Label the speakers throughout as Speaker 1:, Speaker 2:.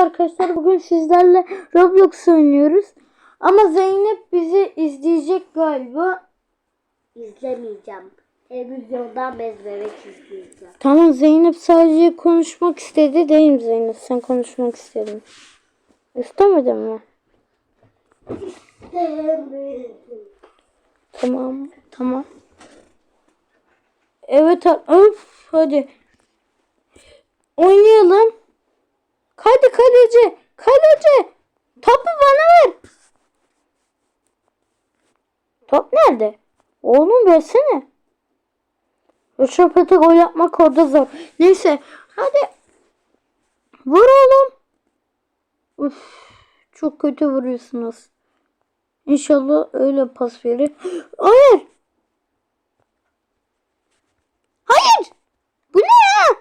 Speaker 1: Arkadaşlar bugün sizlerle Roblox oynuyoruz. Ama Zeynep bizi izleyecek galiba.
Speaker 2: İzlemeyeceğim. Televizyondan bezlemek izleyeceğim.
Speaker 1: Tamam Zeynep sadece konuşmak istedi. Değil mi Zeynep? Sen konuşmak istedin. İstemedin mi? Tamam. Tamam. Evet. Öf, hadi. Oynayalım. Hadi kaleci. Kaleci. Topu bana ver. Top nerede? Oğlum versene. Röşapete gol yapmak orada zor. Neyse. Hadi. Vur oğlum. Uf, çok kötü vuruyorsunuz. İnşallah öyle pas verir. Hayır. Hayır. Bu ne ya?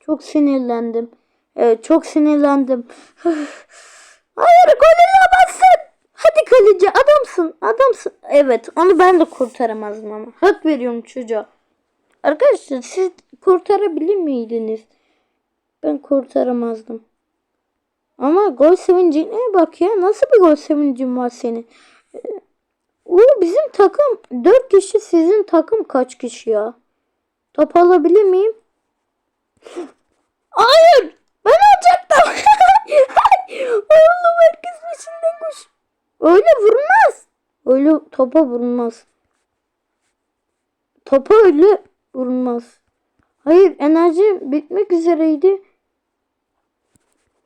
Speaker 1: Çok sinirlendim. Evet çok sinirlendim. Hayır gol alamazsın. Hadi kaleci adamsın adamsın. Evet onu ben de kurtaramazdım ama. Hak veriyorum çocuğa. Arkadaşlar siz kurtarabilir miydiniz? Ben kurtaramazdım. Ama gol sevincine bak ya. Nasıl bir gol sevincin var senin? Ee, O bizim takım 4 kişi sizin takım kaç kişi ya? Top alabilir miyim? Hayır! Oğlum herkes peşinden koş. Öyle vurmaz. Öyle topa vurulmaz. Topa öyle vurulmaz. Hayır enerji bitmek üzereydi.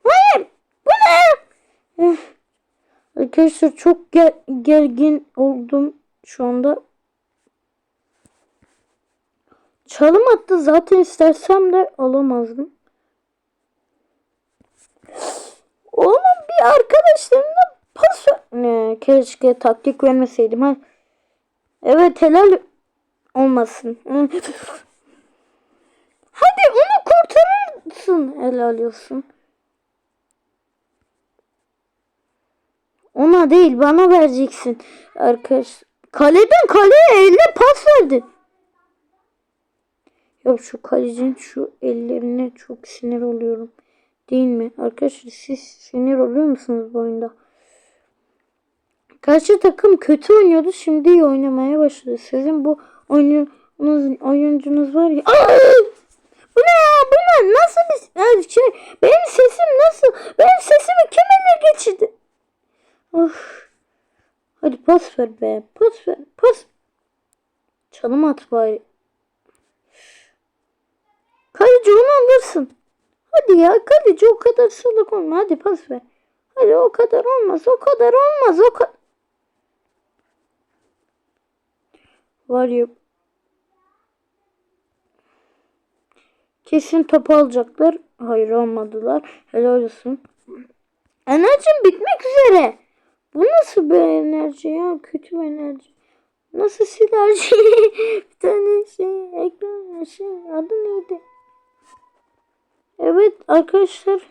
Speaker 1: Hayır! Bu ne? Eh. Arkadaşlar çok ger- gergin oldum şu anda. Çalım attı zaten istersem de alamazdım. Oğlum bir arkadaşlarımla pas ne keşke taktik vermeseydim ha. Evet helal olmasın. Hadi onu kurtarırsın helal olsun. Ona değil bana vereceksin. Arkadaş kaleden kaleye eline pas verdi. Ya şu kalecinin şu ellerine çok sinir oluyorum. Değil mi? Arkadaşlar siz sinir oluyor musunuz bu oyunda? Karşı takım kötü oynuyordu. Şimdi iyi oynamaya başladı. Sizin bu oyuncunuz, oyuncunuz var ya. Aa! Bu ne ya? Bu ne? Nasıl bir şey? Benim sesim nasıl? Benim sesimi kim ele geçirdi? Of. Hadi pas ver be. Pas ver. Pas. Çalım at bari. Kaleci onu alırsın. Hadi ya kaleci o kadar salak olma. Hadi pas ver. Hadi o kadar olmaz. O kadar olmaz. O kadar. Var ya. Kesin topu alacaklar. Hayır almadılar. Helal olsun. Enerjim bitmek üzere. Bu nasıl bir enerji ya? Kötü bir enerji. Nasıl silerji? bir tane şey ekran şey adı neydi? Evet arkadaşlar.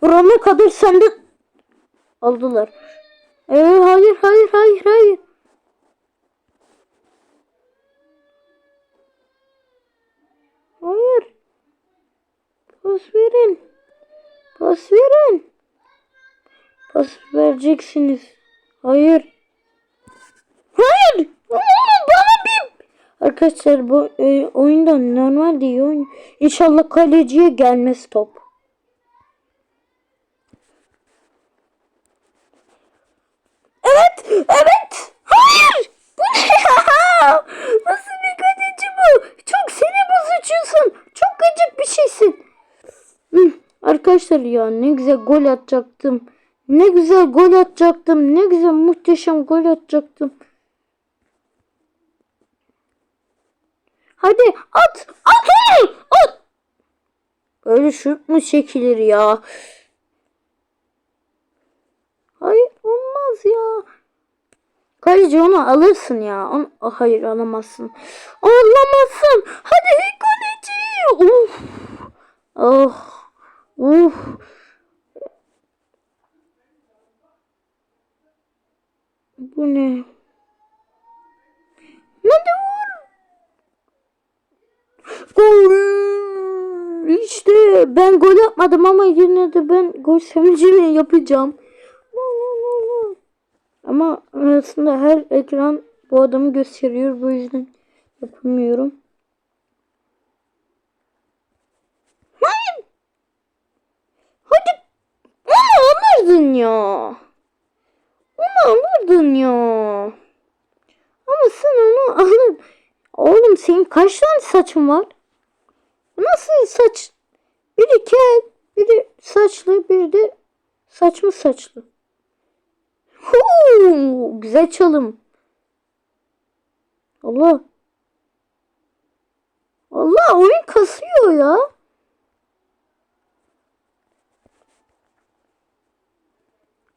Speaker 1: Burama kadar sende aldılar. Evet hayır hayır hayır hayır. Hayır. Pas verin. Pas verin. Pas vereceksiniz. Hayır. Hayır. Bana. Arkadaşlar bu e, oyunda normal değil oyun. İnşallah kaleciye gelmez top. Evet. Evet. Hayır. Bu ne ya? Nasıl bir kaleci bu? Çok sinir bozucusun. Çok gıcık bir şeysin. Hı, Arkadaşlar ya ne güzel gol atacaktım. Ne güzel gol atacaktım. Ne güzel muhteşem gol atacaktım. Hadi at. At onu. At. Böyle şut mu çekilir ya? Hayır olmaz ya. Kaleci onu alırsın ya. Onu, Ah, hayır alamazsın. Alamazsın. Hadi kaleci. Uf. Oh. Uf. Bu ne? Hadi vur. Gol. işte ben gol atmadım ama yine de ben gol sevincini yapacağım. Ama aslında her ekran bu adamı gösteriyor. Bu yüzden yapamıyorum. Hayır. Hadi. Onu alırdın ya. Onu alırdın ya. Ama sen onu alır. Oğlum senin kaç tane saçın var? Nasıl saç? Biri kel, biri saçlı, biri de saçma saçlı. Huu, güzel çalım. Allah. Allah oyun kasıyor ya.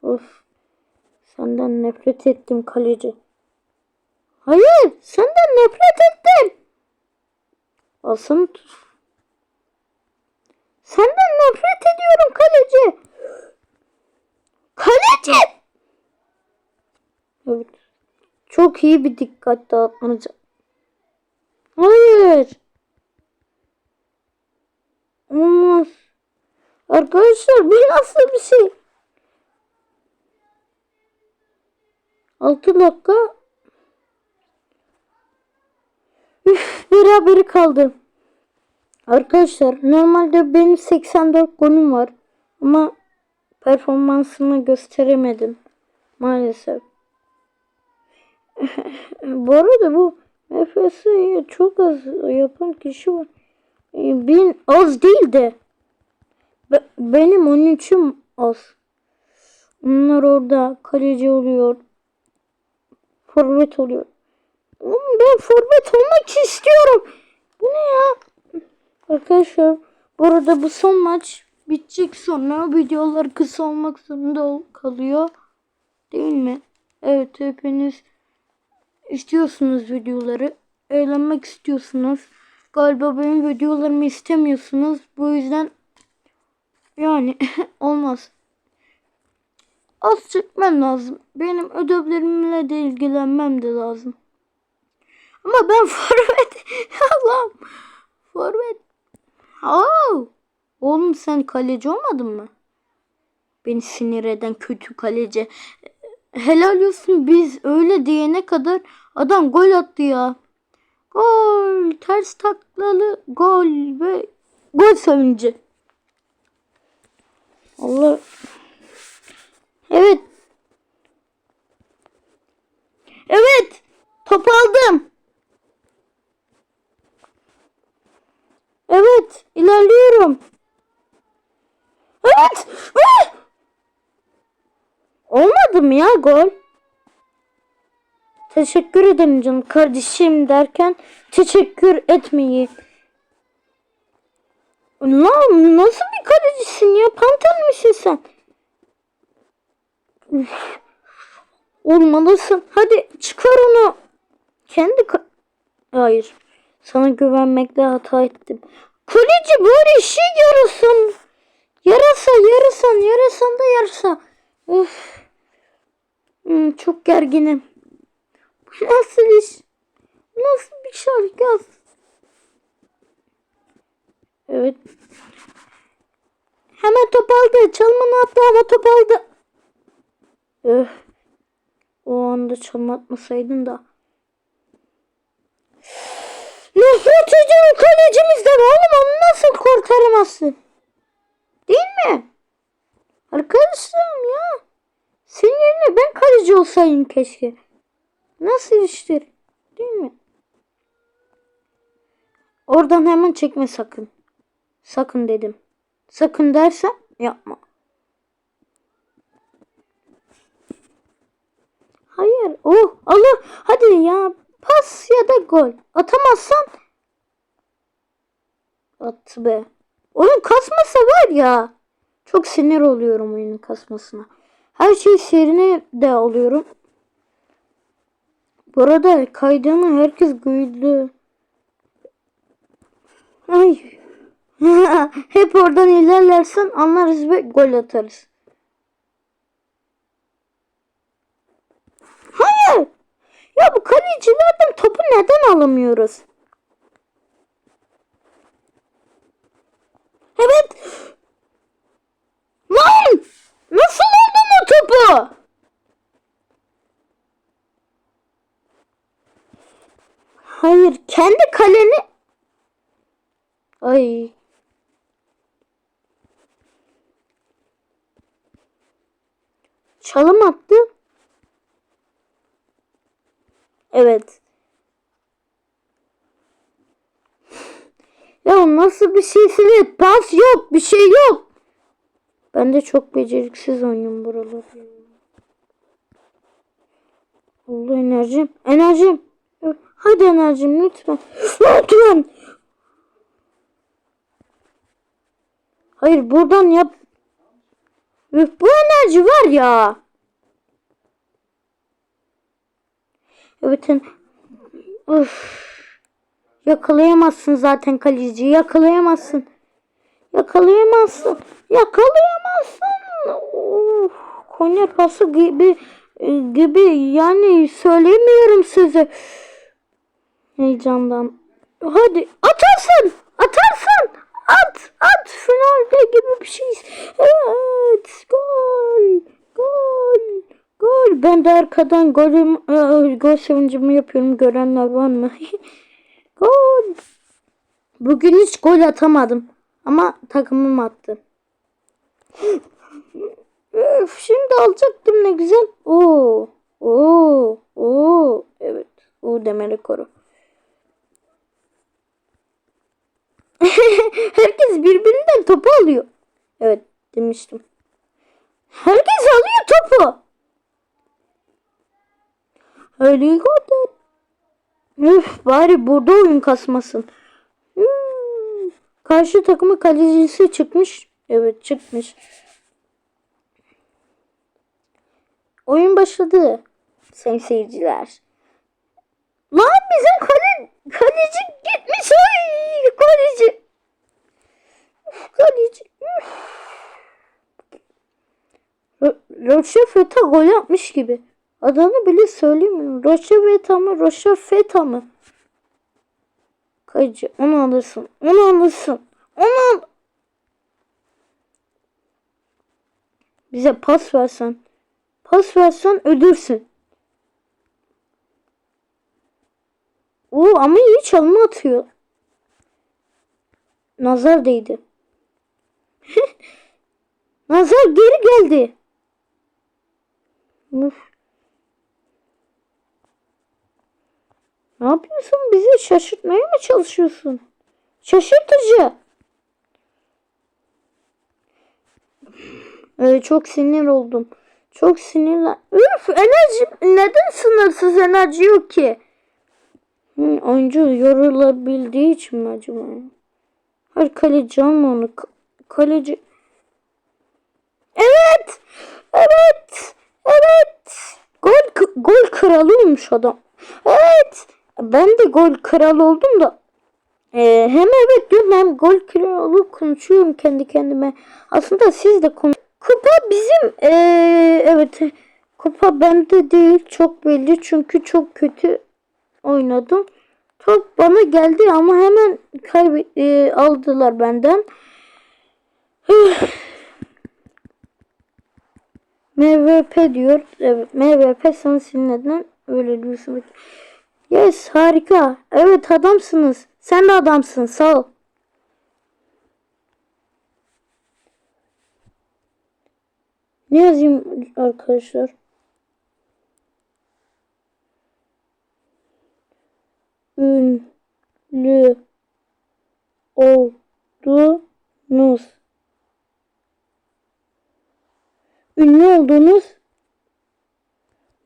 Speaker 1: Of. Senden nefret ettim kaleci. Hayır, senden nefret ettim. Asım Senden nefret ediyorum kaleci. Kaleci! Evet. Çok iyi bir dikkat dağıtmanız. Hayır. Olmaz. Arkadaşlar bu nasıl bir şey? 6 dakika. Üf, berabere kaldı. Arkadaşlar normalde benim 84 golüm var. Ama performansımı gösteremedim. Maalesef. bu arada bu MFS'yi çok az yapan kişi var. Ee, Bin az değil de be- benim 13'üm az. Onlar orada kaleci oluyor. Forvet oluyor. Oğlum ben forvet olmak istiyorum. Bu ne ya? Arkadaşlar bu arada bu son maç bitecek sonra videolar kısa olmak zorunda kalıyor. Değil mi? Evet hepiniz istiyorsunuz videoları. Eğlenmek istiyorsunuz. Galiba benim videolarımı istemiyorsunuz. Bu yüzden yani olmaz. Az çekmem lazım. Benim ödevlerimle de ilgilenmem de lazım. Ama ben forvet. Allah'ım. Forvet. Oo. Oğlum sen kaleci olmadın mı? Beni sinir eden kötü kaleci. Helal olsun biz öyle diyene kadar adam gol attı ya. Gol, ters taklalı gol ve gol sevinci. Allah. Evet. Evet. Top aldım. Evet, ilerliyorum. Evet. Ah! Olmadı mı ya gol? Teşekkür ederim canım kardeşim derken teşekkür etmeyi. Lan nasıl bir kalecisin ya? Panter misin sen? Üf. Olmalısın. Hadi çıkar onu. Kendi Hayır. Sana güvenmekle hata ettim. Kaleci böyle işi yarasın. Yarasa, yarasan, yarasan da yarasa. Üf. Hmm, çok gerginim. Bu nasıl iş? Nasıl bir şarkı? Evet. Hemen top aldı. Çalma ne yaptı ama top aldı. Öf. O anda çalma atmasaydın da. Nefret ediyorum kalecimizden oğlum onu nasıl kurtaramazsın? Değil mi? Arkadaşım ya. Senin yerine ben kaleci olsaydım keşke. Nasıl işler? Değil mi? Oradan hemen çekme sakın. Sakın dedim. Sakın dersen yapma. Hayır. Oh Allah. Hadi ya. Pas ya da gol. Atamazsan at be. Oyun kasmasa var ya. Çok sinir oluyorum oyunun kasmasına. Her şey serine de alıyorum. Bu arada herkes duydu. Ay. Hep oradan ilerlersen anlarız ve gol atarız. Hayır. Ya bu kalecilerden topu neden alamıyoruz? kendi kaleni Ay. Çalım attı. Evet. Ya nasıl bir şeysiniz? Pas yok, bir şey yok. Ben de çok beceriksiz oynuyorum buraları. Allah enerjim, enerjim. Hadi enerjim lütfen. Lütfen. Hayır buradan yap. Üf, bu enerji var ya. En- Uf. Yakalayamazsın zaten kaleciyi. Yakalayamazsın. Yakalayamazsın. Yakalayamazsın. Of. Konya pası gibi e, gibi yani söylemiyorum size. Heyecandan. Hadi atarsın. Atarsın. At. At. Finalde gibi bir şey. Evet. Gol. Gol. Gol. Ben de arkadan golüm, e, gol sevincimi yapıyorum. Görenler var mı? gol. Bugün hiç gol atamadım. Ama takımım attı. Öf, şimdi alacaktım ne güzel. Oo. Oo. Oo. Evet. O demeli koru. Herkes birbirinden topu alıyor. Evet demiştim. Herkes alıyor topu. Helikopter. Üf bari burada oyun kasmasın. Karşı takımı kalecisi çıkmış. Evet çıkmış. Oyun başladı. Sayın seyirciler. Lan bizim kale, kaleci gitmiş. Ay kaleci. Uf, kaleci. Ro- Roche Feta gol yapmış gibi. Adını bile söylemiyorum. Roche Feta mı? Roche Feta mı? Kaleci onu alırsın. Onu alırsın. Onu al. Bize pas versen. Pas versen ölürsün. Oo ama iyi çalma atıyor. Nazar değdi. Nazar geri geldi. Uf. Ne yapıyorsun? Bizi şaşırtmaya mı çalışıyorsun? Şaşırtıcı. Ee, çok sinir oldum. Çok sinirlen. Üf enerji neden sınırsız enerji yok ki? Hı, oyuncu yorulabildiği için mi acaba? Hayır kaleci alma onu. Ka- Kaleci. Evet. Evet. Evet. Gol gol kralı olmuş adam. Evet. Ben de gol kralı oldum da. Ee, hem evet diyorum hem gol kralı konuşuyorum kendi kendime. Aslında siz de konuş. Kupa bizim ee, evet kupa bende değil çok belli çünkü çok kötü oynadım. Top bana geldi ama hemen kaybe e, aldılar benden. MVP diyor. Evet MVP sana neden öyle diyorsun. Yes harika. Evet adamsınız. Sen de adamsın sağ ol. Ne yazayım arkadaşlar? Ünlü oldunuz. Ünlü oldunuz.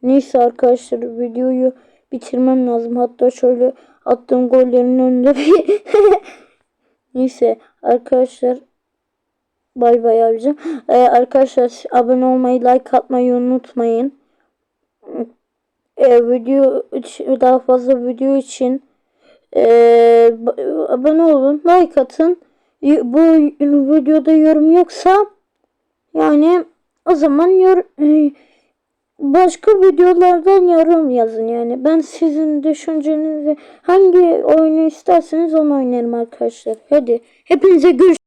Speaker 1: Neyse arkadaşlar videoyu bitirmem lazım. Hatta şöyle attığım gollerin önünde bir Neyse arkadaşlar bay bay yapacağım. Ee, arkadaşlar abone olmayı, like atmayı unutmayın. Ee, video için- daha fazla video için ee, abone olun, like atın. Bu videoda yorum yoksa yani o zaman yor başka videolardan yorum yazın yani. Ben sizin düşüncenizi hangi oyunu isterseniz onu oynarım arkadaşlar. Hadi hepinize görüşürüz.